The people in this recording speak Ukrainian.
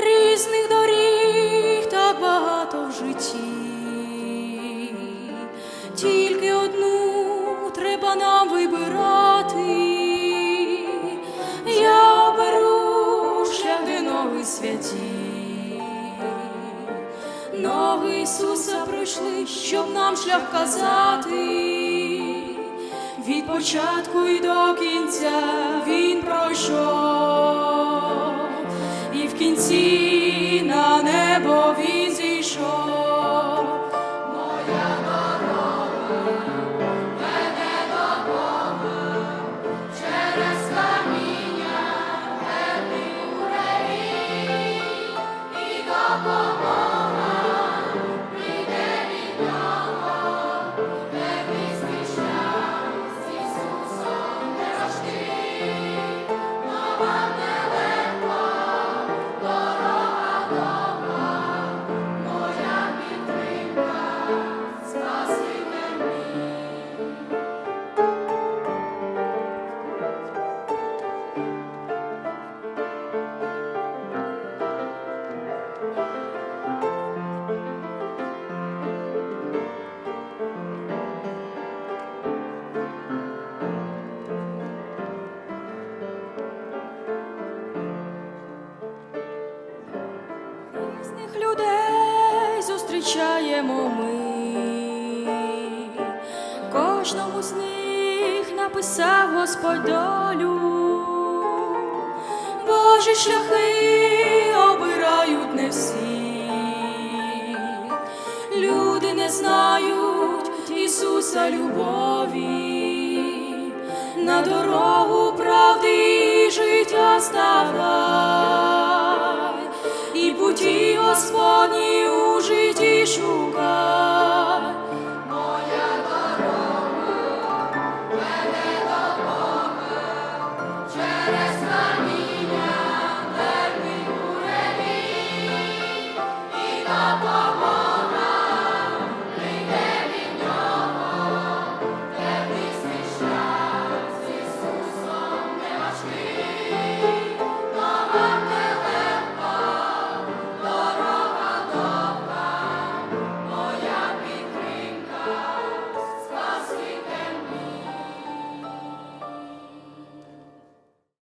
різних доріг так багато в житті, тільки одну треба нам вибирати, я беру шлях, де ноги святі, ноги Ісуса пройшли, щоб нам шлях казати, від початку і до кінця Він пройшов. Небо він людей ми, кожному з них написав Господь долю, Божі шляхи обирають не всі, люди не знають Ісуса любові, на дорогу правди життя ставай, і путі шукай. Baba.